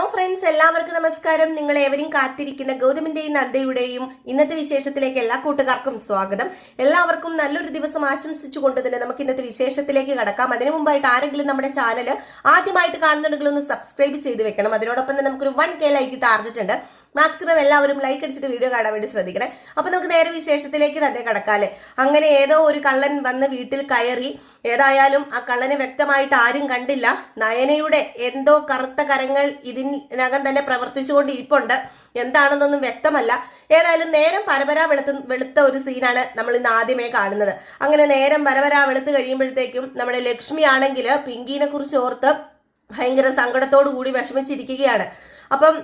Hello friends എല്ലാവർക്കും നമസ്കാരം. നിങ്ങൾ ഏവരും കാത്തിരിക്കുന്ന ഗൗതമിന്റെയും നന്ദയുടെയും ഇന്നത്തെ വിശേഷത്തിലേക്ക് എല്ലാ കൂട്ടുകാർക്കും സ്വാഗതം. എല്ലാവർക്കും നല്ലൊരു ദിവസം ആശംസിച്ചുകൊണ്ട് തന്നെ നമുക്ക് ഇന്നത്തെ വിശേഷത്തിലേക്ക് കടക്കാം. അതിനു മുമ്പായിട്ട് ആരെങ്കിലും നമ്മുടെ ചാനൽ ആദ്യമായിട്ട് കാണുന്നുണ്ടെങ്കിൽ ഒന്ന് സബ്സ്ക്രൈബ് ചെയ്ത് വെക്കണം. അതിനോടൊപ്പം തന്നെ നമുക്കൊരു വൺ കെ ലൈക്ക് ടാർജറ്റ് ഉണ്ട് മാക്സിമം എല്ലാവരും ലൈക്ക് അടിച്ചിട്ട് വീഡിയോ കാണാൻ വേണ്ടി ശ്രദ്ധിക്കണേ. അപ്പൊ നമുക്ക് നേരെ വിശേഷത്തിലേക്ക് തന്നെ കടക്കാല്ലേ? അങ്ങനെ ഏതോ ഒരു കള്ളൻ വന്ന് വീട്ടിൽ കയറി ഏതായാലും ആ കള്ളനെ വ്യക്തമായിട്ട് ആരും കണ്ടില്ല. നയനയുടെ എന്തോ കറുത്ത കരങ്ങൾ ഇതിനകം തന്നെ പ്രവർത്തിച്ചുകൊണ്ട് ഇരിപ്പുണ്ട്. എന്താണെന്നൊന്നും വ്യക്തമല്ല. ഏതായാലും നേരം പരപരാ വെളുത്ത വെളുത്ത ഒരു സീനാണ് നമ്മൾ ഇന്ന് ആദ്യമേ കാണുന്നത്. അങ്ങനെ നേരം പരപരാ വെളുത്ത് കഴിയുമ്പോഴത്തേക്കും നമ്മുടെ ലക്ഷ്മി ആണെങ്കിൽ പിങ്കിനെ കുറിച്ച് ഓർത്ത് ഭയങ്കര സങ്കടത്തോടു കൂടി വിഷമിച്ചിരിക്കുകയാണ്. അപ്പം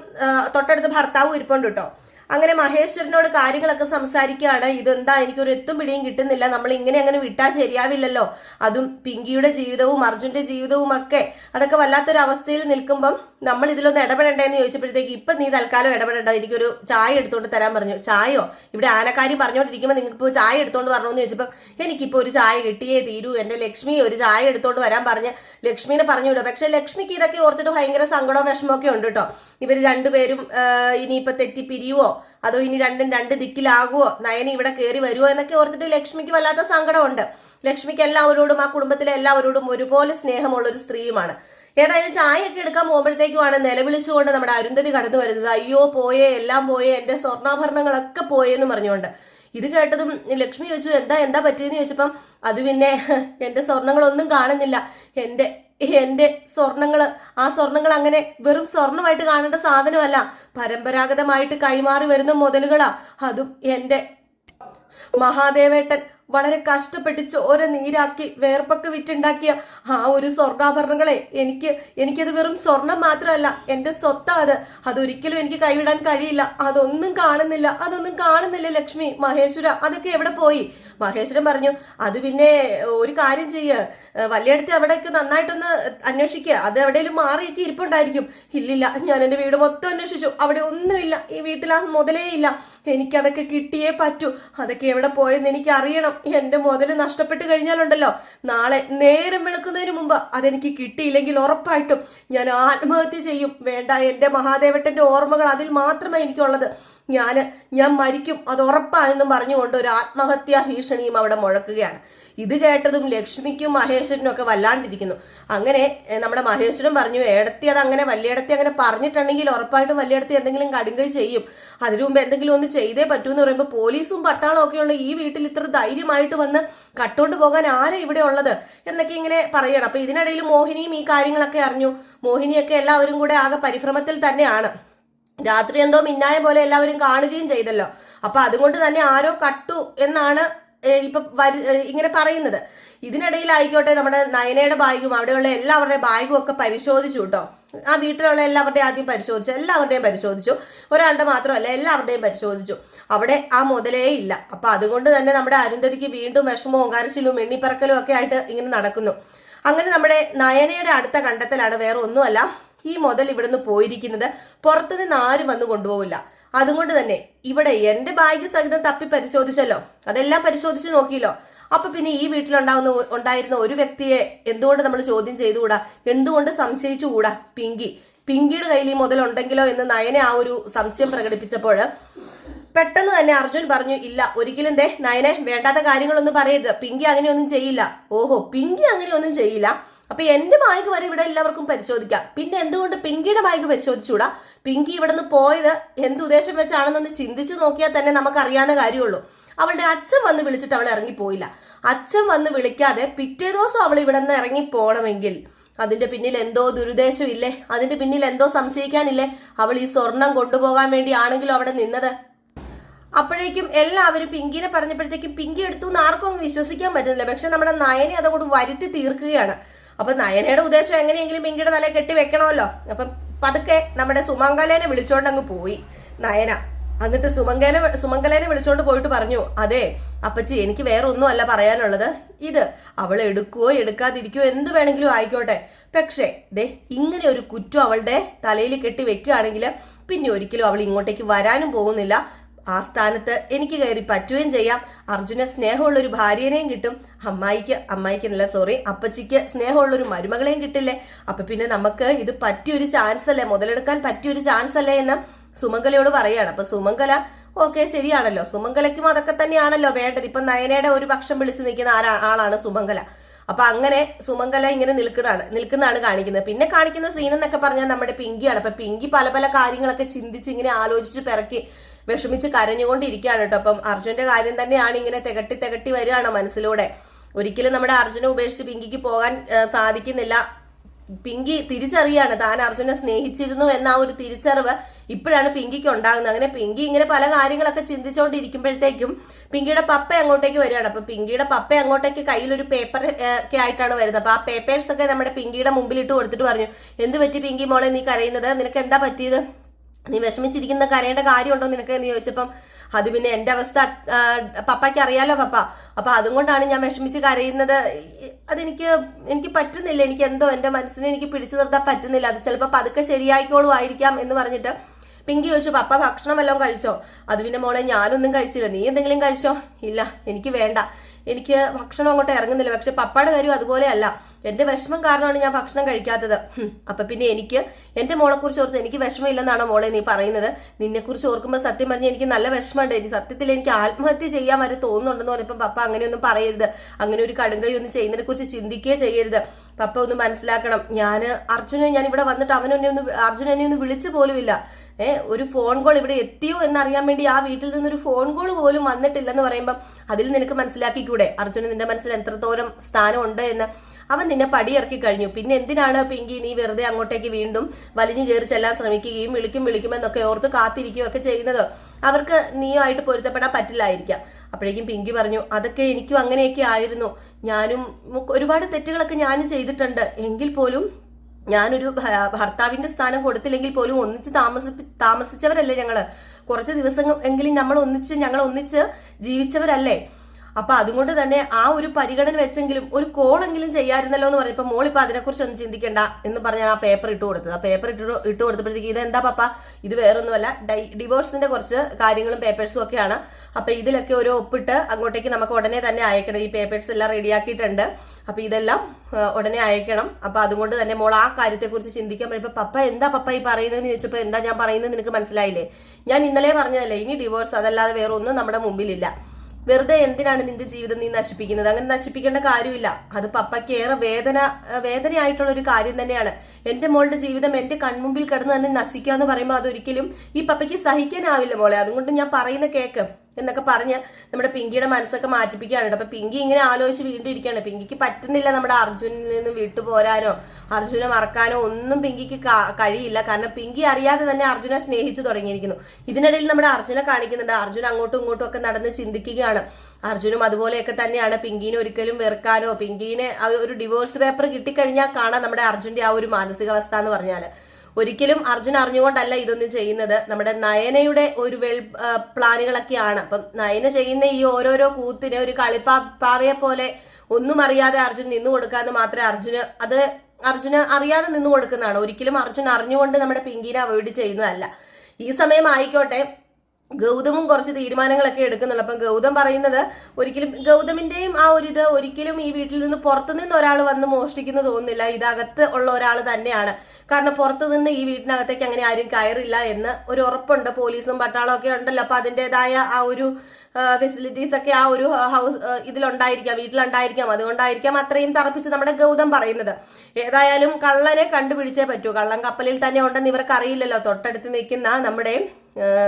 തൊട്ടടുത്ത് ഭർത്താവും ഇരിപ്പുണ്ട് കേട്ടോ. അങ്ങനെ മഹേശ്വരനോട് കാര്യങ്ങളൊക്കെ സംസാരിക്കുകയാണ്. ഇതെന്താ? എനിക്കൊരു എത്തും പിടിയും കിട്ടുന്നില്ല. നമ്മൾ ഇങ്ങനെ അങ്ങനെ വിട്ടാൽ ശരിയാവില്ലല്ലോ. അതും പിങ്കിയുടെ ജീവിതവും അർജുന്റെ ജീവിതവും ഒക്കെ. അതൊക്കെ വല്ലാത്തൊരു അവസ്ഥയിൽ നിൽക്കുമ്പം നമ്മൾ ഇതിലൊന്ന് ഇടപെടണ്ടേന്ന് ചോദിച്ചപ്പോഴത്തേക്ക് ഇപ്പൊ നീ തൽക്കാലം ഇടപെടണ്ട. എനിക്കൊരു ചായ എടുത്തുകൊണ്ട് തരാൻ പറഞ്ഞു. ചായയോ? ഇവിടെ ആനക്കാരി പറഞ്ഞുകൊണ്ടിരിക്കുമ്പോൾ നിങ്ങൾക്ക് ഇപ്പോൾ ചായ എടുത്തുകൊണ്ട് വരണമെന്ന് ചോദിച്ചപ്പോൾ എനിക്കിപ്പോൾ ഒരു ചായ കിട്ടിയേ തീരൂ. എന്റെ ലക്ഷ്മി ഒരു ചായ എടുത്തുകൊണ്ട് വരാൻ പറഞ്ഞ് ലക്ഷ്മിനെ പറഞ്ഞു വിടും. പക്ഷേ ലക്ഷ്മിക്ക് ഇതൊക്കെ ഓർത്തിട്ട് ഭയങ്കര സങ്കടവും വിഷമമൊക്കെ ഉണ്ട് കേട്ടോ. ഇവർ രണ്ടുപേരും ഇനിയിപ്പോൾ തെറ്റിപ്പിരിയുവോ? തെറ്റി പിരിയുവോ അതോ ഇനി രണ്ടും രണ്ട് ദിക്കിലാകുവോ? നയനി ഇവിടെ കയറി വരുമോ എന്നൊക്കെ ഓർത്തിട്ട് ലക്ഷ്മിക്ക് വല്ലാത്ത സങ്കടമുണ്ട്. ലക്ഷ്മിക്ക് എല്ലാവരോടും ആ കുടുംബത്തിലെ എല്ലാവരോടും ഒരുപോലെ സ്നേഹമുള്ള ഒരു സ്ത്രീയുമാണ്. ഏതായാലും ചായയൊക്കെ എടുക്കാൻ പോകുമ്പോഴത്തേക്കുമാണ് നിലവിളിച്ചുകൊണ്ട് നമ്മുടെ അരുന്ധതി കടന്നു വരുന്നത്. അയ്യോ പോയേ എല്ലാം പോയേ എന്റെ സ്വർണാഭരണങ്ങളൊക്കെ പോയെന്ന് പറഞ്ഞുകൊണ്ട്. ഇത് കേട്ടതും ലക്ഷ്മി ചോദിച്ചു എന്താ എന്താ പറ്റിയെന്ന് ചോദിച്ചപ്പം അത് പിന്നെ എന്റെ സ്വർണങ്ങളൊന്നും കാണുന്നില്ല. എന്റെ എന്റെ സ്വർണങ്ങൾ. ആ സ്വർണങ്ങൾ അങ്ങനെ വെറും സ്വർണമായിട്ട് കാണേണ്ട സാധനമല്ല. പരമ്പരാഗതമായിട്ട് കൈമാറി വരുന്ന മുതലുകളാ. അതും എന്റെ മഹാദേവേട്ടൻ വളരെ കഷ്ടപ്പെട്ട് ചോര നീരാക്കി വേർപ്പൊക്കെ വിറ്റുണ്ടാക്കിയ ആ ഒരു സ്വർണാഭരണങ്ങളെ. എനിക്ക് എനിക്കത് വെറും സ്വർണം മാത്രമല്ല എന്റെ സ്വത്താ അത്. അതൊരിക്കലും എനിക്ക് കൈവിടാൻ കഴിയില്ല. അതൊന്നും കാണുന്നില്ല. അതൊന്നും കാണുന്നില്ല ലക്ഷ്മി മഹേശ്വര അതൊക്കെ എവിടെ പോയി? മഹേശ്വരൻ പറഞ്ഞു അത് പിന്നെ ഒരു കാര്യം ചെയ്യ്. വല്യടുത്ത് അവിടേക്ക് നന്നായിട്ടൊന്ന് അന്വേഷിക്കുക അത് എവിടെയെങ്കിലും മാറിയൊക്കെ ഇരിപ്പുണ്ടായിരിക്കും. ഇല്ലില്ല ഞാൻ എന്റെ വീട് മൊത്തം അന്വേഷിച്ചു. അവിടെ ഒന്നുമില്ല. ഈ വീട്ടിൽ ആ മുതലേ ഇല്ല. എനിക്കതൊക്കെ കിട്ടിയേ പറ്റൂ. അതൊക്കെ എവിടെ പോയെന്ന് എനിക്ക് അറിയണം എന്റെ മുതൽ നഷ്ടപ്പെട്ട് കഴിഞ്ഞാലുണ്ടല്ലോ. നാളെ നേരം വെളുക്കുന്നതിന് മുമ്പ് അതെനിക്ക് കിട്ടിയില്ലെങ്കിൽ ഉറപ്പായിട്ടും ഞാൻ ആത്മഹത്യ ചെയ്യും. വേണ്ട എന്റെ മഹാദേവട്ടന്റെ ഓർമ്മകൾ അതിൽ മാത്രമേ എനിക്കുള്ളത്. ഞാൻ ഞാൻ മരിക്കും അത് ഉറപ്പാണെന്നും പറഞ്ഞുകൊണ്ട് ഒരു ആത്മഹത്യാ ഭീഷണിയും അവിടെ മുഴക്കുകയാണ്. ഇത് കേട്ടതും ലക്ഷ്മിക്കും മഹേശ്വരനും ഒക്കെ വല്ലാണ്ടിരിക്കുന്നു. അങ്ങനെ നമ്മുടെ മഹേശ്വരൻ പറഞ്ഞു ഏടത്തി അത് അങ്ങനെ വലിയടത്തി അങ്ങനെ പറഞ്ഞിട്ടുണ്ടെങ്കിൽ ഉറപ്പായിട്ടും വലിയടത്തി എന്തെങ്കിലും കടുങ്കൈ ചെയ്യും. അതിനു മുമ്പ് എന്തെങ്കിലും ഒന്ന് ചെയ്തേ പറ്റൂ എന്ന് പറയുമ്പോൾ പോലീസും പട്ടാളവും ഒക്കെയുള്ള ഈ വീട്ടിൽ ഇത്ര ധൈര്യമായിട്ട് വന്ന് കട്ടുകൊണ്ട് പോകാൻ ആരാ ഇവിടെ ഉള്ളത് എന്നൊക്കെ ഇങ്ങനെ പറയണം. അപ്പൊ ഇതിനിടയിൽ മോഹിനിയും ഈ കാര്യങ്ങളൊക്കെ അറിഞ്ഞു. മോഹിനിയൊക്കെ എല്ലാവരും കൂടെ ആകെ പരിഭ്രമത്തിൽ തന്നെയാണ്. രാത്രി എന്തോ മിന്നായ പോലെ എല്ലാവരും കാണുകയും ചെയ്തല്ലോ. അപ്പൊ അതുകൊണ്ട് തന്നെ ആരോ കട്ടു എന്നാണ് ഇപ്പൊ ഇങ്ങനെ പറയുന്നത്. ഇതിനിടയിലായിക്കോട്ടെ നമ്മുടെ നയനയുടെ ബാഗും അവിടെയുള്ള എല്ലാവരുടെയും ബാഗും ഒക്കെ പരിശോധിച്ചു കേട്ടോ. ആ വീട്ടിലുള്ള എല്ലാവരുടെയും ആദ്യം പരിശോധിച്ചു എല്ലാവരുടെയും പരിശോധിച്ചു. ഒരാളുടെ മാത്രമല്ല എല്ലാവരുടെയും പരിശോധിച്ചു. അവിടെ ആ മുതലേ ഇല്ല. അപ്പൊ അതുകൊണ്ട് തന്നെ നമ്മുടെ അരുന്ധതിക്ക് വീണ്ടും വിഷമവും കരച്ചിലും എണ്ണിപ്പറക്കലും ഒക്കെ ആയിട്ട് ഇങ്ങനെ നടക്കുന്നു. അങ്ങനെ നമ്മുടെ നയനയുടെ അടുത്ത കണ്ടെത്തലാണ് വേറെ ഒന്നുമല്ല. ഈ മുതൽ ഇവിടുന്ന് പോയിരിക്കുന്നത് പുറത്തുനിന്ന് ആരും വന്ന് കൊണ്ടുപോകില്ല അതുകൊണ്ട് തന്നെ ഇവിടെ എന്റെ ബാഗ് സഹിതം തപ്പി പരിശോധിച്ചല്ലോ. അതെല്ലാം പരിശോധിച്ച് നോക്കിയല്ലോ. അപ്പൊ പിന്നെ ഈ വീട്ടിലുണ്ടാവുന്ന ഉണ്ടായിരുന്ന ഒരു വ്യക്തിയെ എന്തുകൊണ്ട് നമ്മൾ ചോദ്യം ചെയ്തുകൂടാ? എന്തുകൊണ്ട് സംശയിച്ചുകൂടാ? പിങ്കി. പിങ്കിയുടെ കയ്യിൽ ഈ മുതലുണ്ടെങ്കിലോ എന്ന് നയനെ ആ ഒരു സംശയം പ്രകടിപ്പിച്ചപ്പോൾ പെട്ടെന്ന് തന്നെ അർജുൻ പറഞ്ഞു ഇല്ല ഒരിക്കലും ദേ നയനെ വേണ്ടാത്ത കാര്യങ്ങളൊന്നും പറയരുത്. പിങ്കി അങ്ങനെയൊന്നും ചെയ്യില്ല. ഓഹോ പിങ്കി അങ്ങനെയൊന്നും ചെയ്യില്ല. അപ്പൊ എന്റെ ബാഗ് വരെ ഇവിടെ എല്ലാവർക്കും പരിശോധിക്കാം. പിന്നെ എന്തുകൊണ്ട് പിങ്കിയുടെ ബാഗ് പരിശോധിച്ചൂടാ പിങ്കി ഇവിടെ നിന്ന് പോയത് എന്ത് ഉദ്ദേശം വെച്ചാണെന്നൊന്ന് ചിന്തിച്ചു നോക്കിയാൽ തന്നെ നമുക്കറിയാവുന്ന കാര്യമുള്ളൂ. അവളുടെ അച്ഛൻ വന്ന് വിളിച്ചിട്ട് അവൾ ഇറങ്ങിപ്പോയില്ല അച്ഛൻ വന്ന് വിളിക്കാതെ പിറ്റേ ദിവസം അവൾ ഇവിടെ നിന്ന് ഇറങ്ങി പോകണമെങ്കിൽ അതിന്റെ പിന്നിൽ എന്തോ ദുരുദ്ദേശം ഇല്ലേ? അതിന്റെ പിന്നിൽ എന്തോ സംശയിക്കാനില്ലേ? അവൾ ഈ സ്വർണം കൊണ്ടുപോകാൻ വേണ്ടിയാണെങ്കിലും അവിടെ നിന്നത്? അപ്പോഴേക്കും എല്ലാവരും പിങ്കിനെ പറഞ്ഞപ്പോഴത്തേക്കും പിങ്കി എടുത്തു എന്ന് ആർക്കും വിശ്വസിക്കാൻ പറ്റുന്നില്ല. പക്ഷെ നമ്മുടെ നയനെ അതുകൊണ്ട് വരുത്തി തീർക്കുകയാണ്. അപ്പൊ നയനയുടെ ഉദ്ദേശം എങ്ങനെയെങ്കിലും പിങ്കിയുടെ തലയെ കെട്ടി വെക്കണമല്ലോ. അപ്പം പതുക്കെ നമ്മുടെ സുമംഗലേനെ വിളിച്ചോണ്ട് അങ്ങ് പോയി. നയന എന്നിട്ട് സുമംഗനെ സുമംഗലേനെ വിളിച്ചോണ്ട് പോയിട്ട് പറഞ്ഞു അതെ അപ്പച്ചി എനിക്ക് വേറെ ഒന്നും അല്ല പറയാനുള്ളത്. ഇത് അവൾ എടുക്കുകയോ എടുക്കാതിരിക്കുകയോ എന്ത് വേണമെങ്കിലും ആയിക്കോട്ടെ. പക്ഷേ ദേ ഇങ്ങനെ ഒരു കുറ്റം അവളുടെ തലയിൽ കെട്ടി വെക്കുകയാണെങ്കിൽ പിന്നെ ഒരിക്കലും അവൾ ഇങ്ങോട്ടേക്ക് വരാനും പോകുന്നില്ല. ആ സ്ഥാനത്ത് എനിക്ക് കയറി പറ്റുകയും ചെയ്യാം. അർജുന സ്നേഹമുള്ള ഒരു ഭാര്യനെയും കിട്ടും. അമ്മായിക്ക് അമ്മായിക്കെന്നല്ല സോറി അപ്പച്ചിക്ക് സ്നേഹമുള്ള ഒരു മരുമകളെയും കിട്ടില്ലേ? അപ്പൊ പിന്നെ നമുക്ക് ഇത് പറ്റിയൊരു ചാൻസ് അല്ലേ? മുതലെടുക്കാൻ പറ്റിയൊരു ചാൻസ് അല്ലേ എന്ന് സുമംഗലയോട് പറയാണ്. അപ്പൊ സുമംഗല ഓക്കെ ശരിയാണല്ലോ. സുമംഗലയ്ക്കും അതൊക്കെ തന്നെയാണല്ലോ വേണ്ടത്. ഇപ്പൊ നയനയുടെ ഒരു പക്ഷം വിളിച്ച് നിൽക്കുന്ന ആരാ ആളാണ് സുമംഗല. അപ്പൊ അങ്ങനെ സുമംഗല ഇങ്ങനെ നിൽക്കുന്നതാണ് നിൽക്കുന്നതാണ് കാണിക്കുന്നത്. പിന്നെ കാണിക്കുന്ന സീൻ എന്നൊക്കെ പറഞ്ഞാൽ നമ്മുടെ പിങ്കിയാണ്. അപ്പൊ പിങ്കി പല പല കാര്യങ്ങളൊക്കെ ചിന്തിച്ച് ഇങ്ങനെ ആലോചിച്ച് പിറക്കി വിഷമിച്ച് കരഞ്ഞുകൊണ്ടിരിക്കുകയാണ് കേട്ടോ. അപ്പം അർജുന്റെ കാര്യം തന്നെയാണ് ഇങ്ങനെ തികട്ടി തികട്ടി വരികയാണ് മനസ്സിലൂടെ. ഒരിക്കലും നമ്മുടെ അർജുനെ ഉപേക്ഷിച്ച് പിങ്കിക്ക് പോകാൻ സാധിക്കുന്നില്ല. പിങ്കി തിരിച്ചറിയാണ്. താൻ അർജുനെ സ്നേഹിച്ചിരുന്നു എന്ന ആ ഒരു തിരിച്ചറിവ് ഇപ്പോഴാണ് പിങ്കിക്ക് ഉണ്ടാകുന്നത്. അങ്ങനെ പിങ്കി ഇങ്ങനെ പല കാര്യങ്ങളൊക്കെ ചിന്തിച്ചുകൊണ്ടിരിക്കുമ്പോഴത്തേക്കും പിങ്കിയുടെ പപ്പ അങ്ങോട്ടേക്ക് വരികയാണ്. അപ്പൊ പിങ്കിയുടെ പപ്പ അങ്ങോട്ടേക്ക് കയ്യിലൊരു പേപ്പർ ഒക്കെ ആയിട്ടാണ് വരുന്നത്. അപ്പൊ ആ പേപ്പേഴ്സ് ഒക്കെ നമ്മുടെ പിങ്കിയുടെ മുമ്പിലിട്ട് കൊടുത്തിട്ട് പറഞ്ഞു എന്ത് പറ്റി പിങ്കി മോളെ നീ കരയുന്നത്? നിനക്ക് എന്താ പറ്റിയത്? നീ വിഷമിച്ചിരിക്കുന്ന കരയേണ്ട കാര്യമുണ്ടോ നിനക്ക് എന്ന് ചോദിച്ചപ്പം അത് പിന്നെ എന്റെ അവസ്ഥ പപ്പയ്ക്ക് അറിയാലോ പപ്പ. അപ്പൊ അതുകൊണ്ടാണ് ഞാൻ വിഷമിച്ച് കരയുന്നത്. അതെനിക്ക് എനിക്ക് പറ്റുന്നില്ല. എനിക്ക് എന്തോ എന്റെ മനസ്സിനെ എനിക്ക് പിടിച്ചു നിർത്താൻ പറ്റുന്നില്ല. അത് ചിലപ്പോൾ പതുക്കെ ശരിയായിക്കോളും ആയിരിക്കാം എന്ന് പറഞ്ഞിട്ട് പിങ്കി ചോദിച്ചു പപ്പ ഭക്ഷണം വല്ലതും കഴിച്ചോ? അത് പിന്നെ മോളെ ഞാനൊന്നും കഴിച്ചില്ല. നീ എന്തെങ്കിലും കഴിച്ചോ? ഇല്ല എനിക്ക് വേണ്ട. എനിക്ക് ഭക്ഷണം അങ്ങോട്ട് ഇറങ്ങുന്നില്ല. പക്ഷെ പപ്പയുടെ കാര്യം അതുപോലെയല്ല. എന്റെ വിഷമം കാരണമാണ് ഞാൻ ഭക്ഷണം കഴിക്കാത്തത്. അപ്പൊ പിന്നെ എനിക്ക് എന്റെ മോളെ കുറിച്ച് ഓർത്ത് എനിക്ക് വിഷമമില്ലെന്നാണോ മോളെ നീ പറയുന്നത്? നിന്നെ കുറിച്ച് ഓർക്കുമ്പോൾ സത്യം പറഞ്ഞാൽ എനിക്ക് നല്ല വിഷമമുണ്ട്. എനിക്ക് സത്യത്തിൽ എനിക്ക് ആത്മഹത്യ ചെയ്യാൻ വരെ തോന്നുന്നുണ്ടെന്ന് പറഞ്ഞപ്പോൾ പപ്പ അങ്ങനെയൊന്നും പറയരുത്. അങ്ങനെ ഒരു കടുങ്കൈ ഒന്നും ചെയ്യുന്നതിനെ കുറിച്ച് ചിന്തിക്കുകയേ ചെയ്യരുത്. പപ്പ ഒന്ന് മനസ്സിലാക്കണം. ഞാൻ അർജുനെ ഞാൻ ഇവിടെ വന്നിട്ട് അവനെന്നെ ഒന്ന് അർജുനെന്നെ ഒന്ന് വിളിച്ചു പോലുമില്ല. ഒരു ഫോൺ കോൾ ഇവിടെ എത്തിയോ എന്നറിയാൻ വേണ്ടി ആ വീട്ടിൽ നിന്നൊരു ഫോൺ കോൾ പോലും വന്നിട്ടില്ലെന്ന് പറയുമ്പോൾ അതിൽ നിനക്ക് മനസ്സിലാക്കിക്കൂടെ? അർജുന് നിന്റെ മനസ്സിൽ എത്രത്തോളം സ്ഥാനമുണ്ട് എന്ന്. അവൻ നിന്നെ പടിയിറക്കി കഴിഞ്ഞു. പിന്നെ എന്തിനാണ് പിങ്കി നീ വെറുതെ അങ്ങോട്ടേക്ക് വീണ്ടും വലിഞ്ഞു കയറി ചെല്ലാൻ ശ്രമിക്കുകയും വിളിക്കും വിളിക്കുമെന്നൊക്കെ ഓർത്ത് കാത്തിരിക്കുകയും ഒക്കെ ചെയ്യുന്നത്? അവർക്ക് നീയുമായിട്ട് പൊരുത്തപ്പെടാൻ പറ്റില്ലായിരിക്കാം. അപ്പോഴേക്കും പിങ്കി പറഞ്ഞു അതൊക്കെ എനിക്കും അങ്ങനെയൊക്കെ ആയിരുന്നു. ഞാനും ഒരുപാട് തെറ്റുകളൊക്കെ ഞാനും ചെയ്തിട്ടുണ്ട്. എങ്കിൽ പോലും ഞാനൊരു ഭർത്താവിന്റെ സ്ഥാനം കൊടുത്തില്ലെങ്കിൽ പോലും ഒന്നിച്ച് താമസിപ്പി താമസിച്ചവരല്ലേ ഞങ്ങൾ? കുറച്ച് ദിവസം എങ്കിലും നമ്മൾ ഒന്നിച്ച് ഞങ്ങൾ ഒന്നിച്ച് ജീവിച്ചവരല്ലേ? അപ്പൊ അതുകൊണ്ട് തന്നെ ആ ഒരു പരിഗണന വെച്ചെങ്കിലും ഒരു കോളെങ്കിലും ചെയ്യാമായിരുന്നല്ലോ എന്ന് പറഞ്ഞപ്പോൾ മോളിപ്പോ അതിനെക്കുറിച്ച് ഒന്നും ചിന്തിക്കണ്ട എന്ന് പറഞ്ഞ ആ പേപ്പർ ഇട്ട് കൊടുത്തത്. ആ പേപ്പർ ഇട്ട് ഇട്ട് കൊടുത്തപ്പോഴത്തേക്ക് ഇത് എന്താ പപ്പ? ഇത് വേറൊന്നുമല്ല. ഡിവോഴ്സിന്റെ കുറച്ച് കാര്യങ്ങളും പേപ്പേഴ്സും ഒക്കെയാണ്. അപ്പൊ ഇതിലൊക്കെ ഒരു ഒപ്പിട്ട് അങ്ങോട്ടേക്ക് നമുക്ക് ഉടനെ തന്നെ അയക്കണം. ഈ പേപ്പേഴ്സ് എല്ലാം റെഡിയാക്കിയിട്ടുണ്ട് അപ്പൊ ഇതെല്ലാം ഉടനെ അയക്കണം. അപ്പൊ അതുകൊണ്ട് തന്നെ മോൾ ആ കാര്യത്തെക്കുറിച്ച് ചിന്തിക്കാൻ പറയുമ്പോൾ പപ്പ എന്താ പപ്പ ഈ പറയുന്നതെന്ന് ചോദിച്ചപ്പോൾ എന്താ ഞാൻ പറയുന്നത് നിനക്ക് മനസ്സിലായില്ലേ? ഞാൻ ഇന്നലെ പറഞ്ഞതല്ലേ ഇനി ഡിവോഴ്സ് അതല്ലാതെ വേറെ ഒന്നും നമ്മുടെ മുമ്പിലില്ല. വെറുതെ എന്തിനാണ് നിന്റെ ജീവിതം നീ നശിപ്പിക്കുന്നത്? അങ്ങനെ നശിപ്പിക്കേണ്ട കാര്യമില്ല. അത് പപ്പയ്ക്ക് ഏറെ വേദന വേദനയായിട്ടുള്ള ഒരു കാര്യം തന്നെയാണ്. എന്റെ മോളുടെ ജീവിതം എന്റെ കൺമുമ്പിൽ കിടന്ന് തന്നെ നശിക്കുക എന്ന് പറയുമ്പോൾ അതൊരിക്കലും ഈ പപ്പയ്ക്ക് സഹിക്കാനാവില്ല മോളെ. അതുകൊണ്ട് ഞാൻ പറയുന്ന കേക്ക്. എന്നൊക്കെ പറഞ്ഞ് നമ്മുടെ പിങ്കിയുടെ മനസ്സൊക്കെ മാറ്റിപ്പിക്കുകയാണ് അപ്പൊ പിങ്കി ഇങ്ങനെ ആലോചിച്ച് വീണ്ടും ഇരിക്കുകയാണ്. പിങ്കിക്ക് പറ്റുന്നില്ല നമ്മുടെ അർജുനിൽ നിന്ന് വിട്ടുപോരാനോ അർജുനെ മറക്കാനോ ഒന്നും പിങ്കിക്ക് കഴിയില്ല. കാരണം പിങ്കി അറിയാതെ തന്നെ അർജുനെ സ്നേഹിച്ചു തുടങ്ങിയിരിക്കുന്നു. ഇതിനിടയിൽ നമ്മുടെ അർജുനെ കാണിക്കുന്നുണ്ട്. അർജുൻ അങ്ങോട്ടും ഇങ്ങോട്ടും ഒക്കെ നടന്ന് ചിന്തിക്കുകയാണ്. അർജുനും അതുപോലെയൊക്കെ തന്നെയാണ് പിങ്കിനെ ഒരിക്കലും വെറുക്കാനോ പിങ്കിനെ ഒരു ഡിവോഴ്സ് പേപ്പർ കിട്ടിക്കഴിഞ്ഞാൽ കാണാം നമ്മുടെ അർജുന്റെ ആ ഒരു മാനസികാവസ്ഥ എന്ന് പറഞ്ഞാൽ. ഒരിക്കലും അർജുൻ അറിഞ്ഞുകൊണ്ടല്ല ഇതൊന്നും ചെയ്യുന്നത്. നമ്മുടെ നയനയുടെ ഒരു വെൾ പ്ലാനുകളൊക്കെയാണ്. അപ്പം നയന ചെയ്യുന്ന ഈ ഓരോരോ കൂത്തിനെ ഒരു കളിപ്പാ പാവയെ പോലെ ഒന്നും അറിയാതെ അർജുൻ നിന്നു കൊടുക്കാന്ന് മാത്രമേ അർജുന് അത് അർജുന് അറിയാതെ നിന്നു കൊടുക്കുന്നതാണ്. ഒരിക്കലും അർജുൻ അറിഞ്ഞുകൊണ്ട് നമ്മുടെ പിങ്കിനെ അവോയ്ഡ് ചെയ്യുന്നതല്ല. ഈ സമയം ആയിക്കോട്ടെ. ഗൗതമും കുറച്ച് തീരുമാനങ്ങളൊക്കെ എടുക്കുന്നുള്ളൂ അപ്പം ഗൗതം പറയുന്നത് ഒരിക്കലും ഗൗതമിന്റെയും ആ ഒരു ഇത് ഒരിക്കലും ഈ വീട്ടിൽ നിന്ന് പുറത്തു നിന്ന് ഒരാൾ വന്ന് മോഷ്ടിക്കുന്നു തോന്നുന്നില്ല. ഇതകത്ത് ഉള്ള ഒരാൾ തന്നെയാണ്. കാരണം പുറത്തു നിന്ന് ഈ വീട്ടിനകത്തേക്ക് അങ്ങനെ ആരും കയറില്ല എന്ന് ഒരു ഉറപ്പുണ്ട്. പോലീസും പട്ടാളം ഒക്കെ ഉണ്ടല്ലോ. അപ്പൊ അതിന്റെതായ ആ ഒരു ഫെസിലിറ്റീസ് ഒക്കെ ആ ഒരു ഹൗസ് ഇതിലുണ്ടായിരിക്കാം വീട്ടിലുണ്ടായിരിക്കാം. അതുകൊണ്ടായിരിക്കാം അത്രയും തറപ്പിച്ച് നമ്മുടെ ഗൗതം പറയുന്നത്. ഏതായാലും കള്ളനെ കണ്ടുപിടിച്ചേ പറ്റൂ. കള്ളൻ കപ്പലിൽ തന്നെ ഉണ്ടെന്ന് ഇവർക്ക് അറിയില്ലല്ലോ തൊട്ടടുത്ത് നിൽക്കുന്ന നമ്മുടെ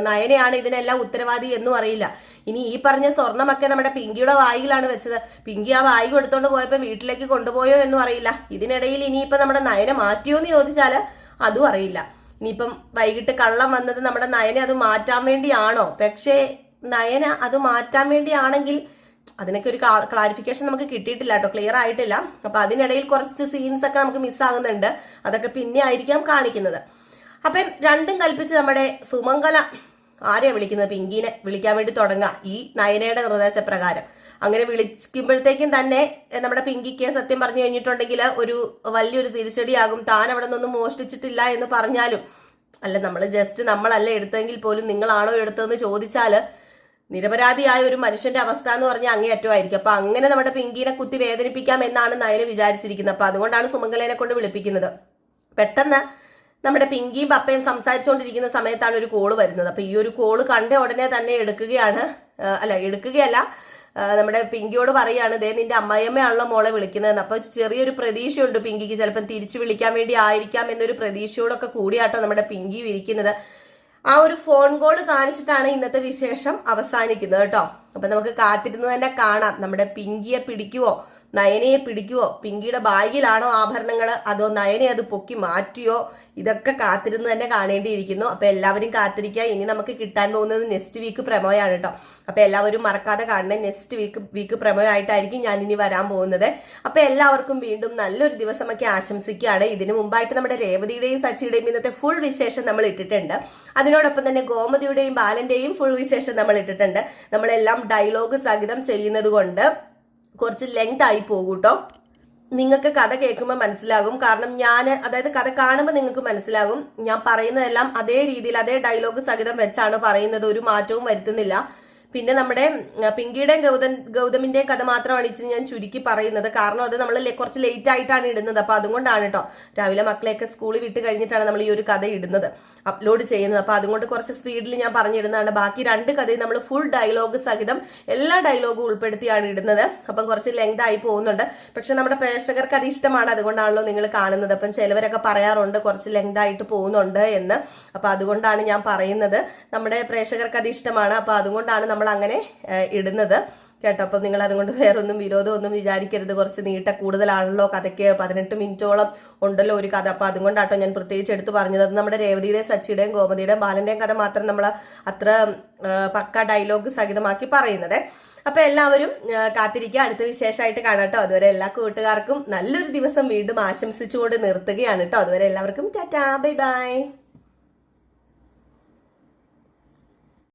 നയനയാണ് ഇതിനെല്ലാം ഉത്തരവാദി എന്നും അറിയില്ല. ഇനി ഈ പറഞ്ഞ സ്വർണമൊക്കെ നമ്മുടെ പിങ്കിയുടെ വായിലാണ് വെച്ചത്. പിങ്കി ആ വായി കൊടുത്തോണ്ട് പോയപ്പോ വീട്ടിലേക്ക് കൊണ്ടുപോയോ എന്നും അറിയില്ല. ഇതിനിടയിൽ ഇനിയിപ്പോ നമ്മുടെ നയനെ മാറ്റിയോ എന്ന് അതും അറിയില്ല. ഇനിയിപ്പം വൈകിട്ട് കള്ളം വന്നത് നമ്മുടെ നയനെ അത് മാറ്റാൻ വേണ്ടിയാണോ? പക്ഷേ നയന അത് മാറ്റാൻ വേണ്ടിയാണെങ്കിൽ അതിനൊക്കെ ഒരു ക്ലാരിഫിക്കേഷൻ നമുക്ക് കിട്ടിയിട്ടില്ല കേട്ടോ. ക്ലിയർ ആയിട്ടില്ല. അപ്പൊ അതിനിടയിൽ കുറച്ച് സീൻസ് ഒക്കെ നമുക്ക് മിസ്സാകുന്നുണ്ട് അതൊക്കെ പിന്നെ ആയിരിക്കാം കാണിക്കുന്നത്. അപ്പം രണ്ടും കൽപ്പിച്ച് നമ്മുടെ സുമംഗല ആരെയാണ് വിളിക്കുന്നത്? പിങ്കിനെ വിളിക്കാൻ വേണ്ടി തുടങ്ങുക ഈ നയനയുടെ നിർദ്ദേശപ്രകാരം. അങ്ങനെ വിളിക്കുമ്പോഴത്തേക്കും തന്നെ നമ്മുടെ പിങ്കിക്ക് സത്യം പറഞ്ഞു കഴിഞ്ഞിട്ടുണ്ടെങ്കിൽ ഒരു വലിയൊരു തിരിച്ചടിയാകും. താൻ അവിടെ നിന്നൊന്നും മോഷ്ടിച്ചിട്ടില്ല എന്ന് പറഞ്ഞാലും. അല്ല നമ്മൾ ജസ്റ്റ് നമ്മളല്ല എടുത്തെങ്കിൽ പോലും നിങ്ങളാണോ എടുത്തതെന്ന് ചോദിച്ചാൽ നിരപരാധിയായ ഒരു മനുഷ്യന്റെ അവസ്ഥ എന്ന് പറഞ്ഞാൽ അങ്ങേയറ്റമായിരിക്കും അപ്പൊ അങ്ങനെ നമ്മുടെ പിങ്കിനെ കുത്തി വേദനിപ്പിക്കാം എന്നാണ് നയന് വിചാരിച്ചിരിക്കുന്നത്. അപ്പൊ അതുകൊണ്ടാണ് സുമംഗലേനെ കൊണ്ട് വിളിപ്പിക്കുന്നത്. പെട്ടെന്ന് നമ്മുടെ പിങ്കിയും പപ്പയും സംസാരിച്ചുകൊണ്ടിരിക്കുന്ന സമയത്താണ് ഒരു കോൾ വരുന്നത്. അപ്പൊ ഈ ഒരു കോൾ കണ്ട ഉടനെ തന്നെ എടുക്കുകയാണ് അല്ല എടുക്കുകയല്ല നമ്മുടെ പിങ്കിയോട് പറയാണ് ദേ നിന്റെ അമ്മയമ്മയാണല്ലോ മോളെ വിളിക്കുന്നതെന്ന്. അപ്പൊ ചെറിയൊരു പ്രതീക്ഷയുണ്ട് പിങ്കിക്ക് ചിലപ്പം തിരിച്ചു വിളിക്കാൻ വേണ്ടി ആയിരിക്കാം എന്നൊരു പ്രതീക്ഷയോടൊക്കെ കൂടിയാട്ടോ നമ്മുടെ പിങ്കി ഇരിക്കുന്നത്. ആ ഒരു ഫോൺ കോൾ കാണിച്ചിട്ടാണ് ഇന്നത്തെ വിശേഷം അവസാനിക്കുന്നത് കേട്ടോ. അപ്പൊ നമുക്ക് കാത്തിരുന്ന് തന്നെ കാണാം. നമ്മുടെ പിങ്കിയെ പിടിക്കുവോ? നയനയെ പിടിക്കുവോ? പിങ്കിയുടെ ബാഗിലാണോ ആഭരണങ്ങൾ അതോ നയനെ അത് പൊക്കി മാറ്റിയോ? ഇതൊക്കെ കാത്തിരുന്ന് തന്നെ കാണേണ്ടിയിരിക്കുന്നു. അപ്പൊ എല്ലാവരും കാത്തിരിക്കുക. ഇനി നമുക്ക് കിട്ടാൻ പോകുന്നത് നെക്സ്റ്റ് വീക്ക് പ്രമോയാണ് കേട്ടോ. അപ്പൊ എല്ലാവരും മറക്കാതെ കാണുന്ന നെക്സ്റ്റ് വീക്ക് വീക്ക് പ്രമോയായിട്ടായിരിക്കും ഞാൻ ഇനി വരാൻ പോകുന്നത്. അപ്പൊ എല്ലാവർക്കും വീണ്ടും നല്ലൊരു ദിവസമൊക്കെ ആശംസിക്കുകയാണ്. ഇതിനു മുമ്പായിട്ട് നമ്മുടെ രേവതിയുടെയും സച്ചിയുടെയും ഇന്നത്തെ ഫുൾ വിശേഷം നമ്മൾ ഇട്ടിട്ടുണ്ട്. അതിനോടൊപ്പം തന്നെ ഗോമതിയുടെയും ബാലന്റെയും ഫുൾ വിശേഷം നമ്മൾ ഇട്ടിട്ടുണ്ട്. നമ്മളെല്ലാം ഡയലോഗ് സഹിതം ചെയ്യുന്നത് കൊണ്ട് കുറച്ച് ലെങ്ത് ആയി പോകും കേട്ടോ നിങ്ങൾക്ക് കഥ കേൾക്കുമ്പോൾ മനസ്സിലാകും. കാരണം ഞാൻ അതായത് കഥ കാണുമ്പോൾ നിങ്ങൾക്ക് മനസ്സിലാകും. ഞാൻ പറയുന്നതെല്ലാം അതേ രീതിയിൽ അതേ ഡയലോഗ് സഹിതം വെച്ചാണ് പറയുന്നത്. ഒരു മാറ്റവും വരുത്തുന്നില്ല. പിന്നെ നമ്മുടെ പിങ്കിയുടെയും ഗൗതം ഗൗതമിന്റെയും കഥ മാത്രമാണ് ഇച്ചിരി ഞാൻ ചുരുക്കി പറയുന്നത്. കാരണം അത് നമ്മൾ കുറച്ച് ലേറ്റ് ആയിട്ടാണ് ഇടുന്നത്. അപ്പൊ അതുകൊണ്ടാണ് കേട്ടോ രാവിലെ മക്കളെയൊക്കെ സ്കൂളിൽ വിട്ട് കഴിഞ്ഞിട്ടാണ് നമ്മൾ ഈ ഒരു കഥ ഇടുന്നത് അപ്ലോഡ് ചെയ്യുന്നത്. അപ്പൊ അതുകൊണ്ട് കുറച്ച് സ്പീഡിൽ ഞാൻ പറഞ്ഞിടുന്നതാണ്. ബാക്കി രണ്ട് കഥയും നമ്മൾ ഫുൾ ഡയലോഗ് സഹിതം എല്ലാ ഡയലോഗും ഉൾപ്പെടുത്തിയാണ് ഇടുന്നത്. അപ്പം കുറച്ച് ലെങ്ത് ആയി പോകുന്നുണ്ട്. പക്ഷെ നമ്മുടെ പ്രേക്ഷകർക്ക് അത് ഇഷ്ടമാണ്. അതുകൊണ്ടാണല്ലോ നിങ്ങൾ കാണുന്നത്. അപ്പം ചിലവരൊക്കെ പറയാറുണ്ട് കുറച്ച് ലെങ്ത് ആയിട്ട് പോകുന്നുണ്ട് എന്ന്. അപ്പൊ അതുകൊണ്ടാണ് ഞാൻ പറയുന്നത്. നമ്മുടെ പ്രേക്ഷകർക്ക് അത് ഇഷ്ടമാണ്. അപ്പൊ അതുകൊണ്ടാണ് നമ്മൾ അങ്ങനെ ഇടുന്നത്. കേട്ടോ അപ്പം നിങ്ങൾ അതുകൊണ്ട് വേറൊന്നും വിരോധമൊന്നും വിചാരിക്കരുത്. കുറച്ച് നീട്ട കൂടുതലാണല്ലോ കഥയ്ക്ക്. പതിനെട്ട് മിനിറ്റോളം ഉണ്ടല്ലോ ഒരു കഥ. അപ്പം അതുകൊണ്ടാട്ടോ ഞാൻ പ്രത്യേകിച്ച് എടുത്തു പറഞ്ഞത്. അത് നമ്മുടെ രേവതിയുടെയും സച്ചിയുടെയും ഗോമതിയുടെയും ബാലന്റെയും കഥ മാത്രം നമ്മൾ അത്ര പക്ക ഡയലോഗ് സഹിതമാക്കി പറയുന്നത്. അപ്പോൾ എല്ലാവരും കാത്തിരിക്കുക. അടുത്ത വിശേഷമായിട്ട് കാണാട്ടോ അതുവരെ എല്ലാ കൂട്ടുകാർക്കും നല്ലൊരു ദിവസം വീണ്ടും ആശംസിച്ചുകൊണ്ട് നിർത്തുകയാണ് കേട്ടോ. അതുവരെ എല്ലാവർക്കും ടാറ്റാ. Bye bye.